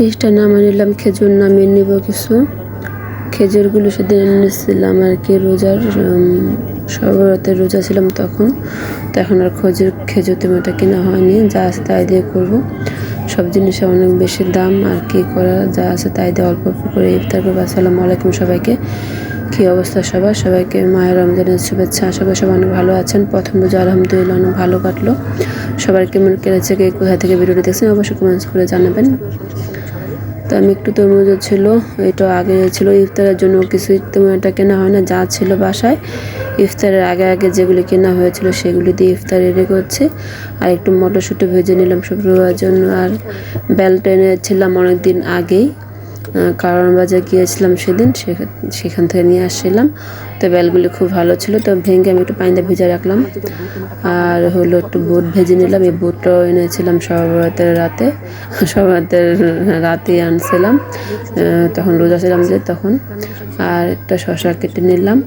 ফ্রিজটা নামিয়ে নিলাম খেজুর নামিয়ে নিব কিছু। খেজুরগুলো সেদিন এনেছিলাম আর কি রোজার উম, সর্বরাতের রোজা ছিলাম তখন। তো এখন আর খজুর খেজুর তেমনটা কেনা হয়নি যা আছে তাই দিয়ে করব। সব জিনিসের অনেক বেশি দাম আর কি করা যা আছে তাই দিয়ে অল্প অল্প করে ইফতার করব। আসসালামু আলাইকুম সবাইকে। কী অবস্থা সবার? সবাইকে মায়ের রমজানের শুভেচ্ছা। সবাই সবাই অনেক ভালো আছেন। প্রথম রোজা আলহামদুলিল্লাহ অনেক ভালো কাটলো। সবার কেমন কেটেছে কে কোথা থেকে ভিডিওটি দেখছেন অবশ্যই কমেন্টস করে জানাবেন। তো আমি একটু তরমুজ ছিল, এটা আগে ছিল, ইফতারের জন্য কিছু তেমন একটা কেনা হয় না, যা ছিল বাসায়। ইফতারের আগে আগে যেগুলি কেনা হয়েছিল সেগুলি দিয়ে ইফতার রেডি করছে আর একটু মটরশুঁটি ভেজে নিলাম শুক্রবার জন্য। আর বেল্ট এনেছিলাম অনেক দিন আগেই। কারণ বাজার গিয়েছিলাম সেদিন সেখান থেকে নিয়ে আসছিলাম। তো বেলগুলি খুব ভালো ছিল, তো ভেঙে আমি একটু পানিতে ভেজে রাখলাম। আর হলো একটু বুট ভেজে নিলাম, এই বুটটাও এনেছিলাম সর্বরাতের রাতে। সর্বরাতের রাতে আনছিলাম। তখন রোজা ছিলাম যে তখন। আর একটা শশা কেটে নিলাম।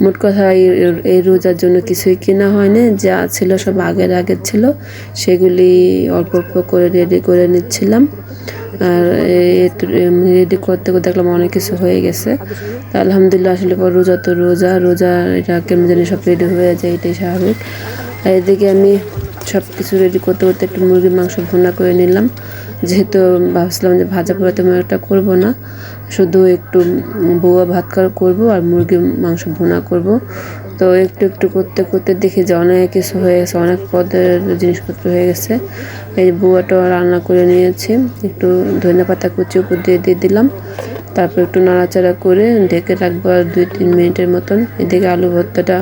মোট কথা, এই- এই রোজার জন্য কিছুই কেনা হয়নি। যা ছিল সব আগের আগের ছিল। সেগুলি অল্প অল্প করে রেডি করে নিচ্ছিলাম। আর রেডি করতে করতে দেখলাম অনেক কিছু হয়ে গেছে। তা আলহামদুলিল্লাহ আসলে পর রোজা তো রোজা রোজা এটা কেমন জানি সব রেডি হয়ে যায় এটাই স্বাভাবিক। আর এদিকে আমি সব কিছু রেডি করতে করতে একটু মুরগির মাংস ভুনা করে নিলাম। যেহেতু ভাবছিলাম যে ভাজা পোড়া তেমন একটা করব না শুধু একটু বউয়া ভাত করা করব আর মুরগির মাংস ভুনা করব। তো একটু একটু করতে করতে দেখি যে অনেক কিছু হয়ে গেছে, অনেক পদের জিনিসপত্র হয়ে গেছে। এই বুয়াটা রান্না করে নিয়েছি, একটু ধনে পাতা কুচি উপর দিয়ে দিয়ে দিলাম। তারপর একটু নাড়াচাড়া করে ঢেকে রাখব আর দুই তিন মিনিটের মতন। এদিকে আলু ভর্তাটা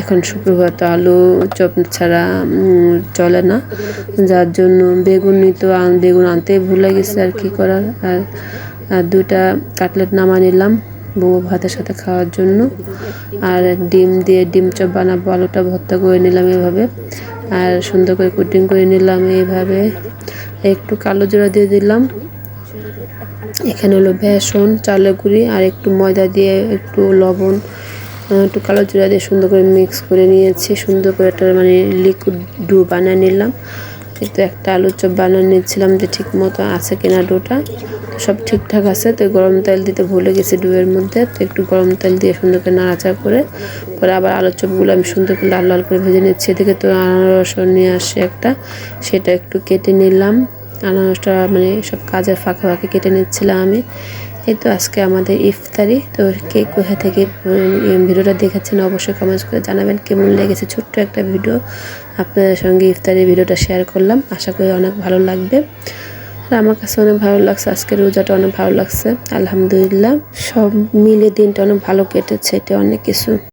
এখন শুক্রবার, তো আলু চপ ছাড়া চলে না। যার জন্য বেগুন নিত বেগুন আনতেই ভুলে গেছে আর কি করার। আর আর দুইটা কাটলেট নামা নিলাম। বউ ভাতের সাথে খাওয়ার জন্য। আর ডিম দিয়ে ডিম চপ বানাবো, আলুটা ভর্তা করে নিলাম এভাবে। আর সুন্দর করে কুটিং করে নিলাম এইভাবে একটু কালো জোড়া দিয়ে দিলাম। এখানে হলো বেসন, চালের গুঁড়ি আর একটু ময়দা দিয়ে একটু লবণ একটু কালো জিরা দিয়ে সুন্দর করে মিক্স করে নিয়েছি। সুন্দর করে একটা মানে লিকুইড ডু বানিয়ে নিলাম। কিন্তু একটা আলুর চপ বানিয়ে নিচ্ছিলাম যে ঠিক মতো আছে কিনা ডোটা। সব ঠিকঠাক আছে, তো গরম তেল দিতে ভুলে গেছি ডুয়ের মধ্যে, তো একটু গরম তেল দিয়ে সুন্দর করে নাড়াচাড়া করে, পরে আবার আলুর চপগুলো আমি সুন্দর করে লাল লাল করে ভেজে নিচ্ছি। এদিকে তো আনারস নিয়ে আসছে একটা, সেটা একটু কেটে নিলাম। আনারসটা মানে সব কাজের ফাঁকে ফাঁকে কেটে নিচ্ছিলাম আমি। এই তো আজকে আমাদের ইফতারি, তো কে কোথা থেকে ভিডিওটা দেখেছেন অবশ্যই কমেন্টস করে জানাবেন কেমন লেগেছে ছোট্ট একটা ভিডিও। আপনাদের সঙ্গে ইফতারি ভিডিওটা শেয়ার করলাম। আশা করি অনেক ভালো লাগবে। আর আমার কাছে অনেক ভালো লাগছে। আজকে রোজাটা অনেক ভালো লাগছে। আলহামদুলিল্লাহ। সব মিলে দিনটা অনেক ভালো কেটেছে। এটা অনেক কিছু।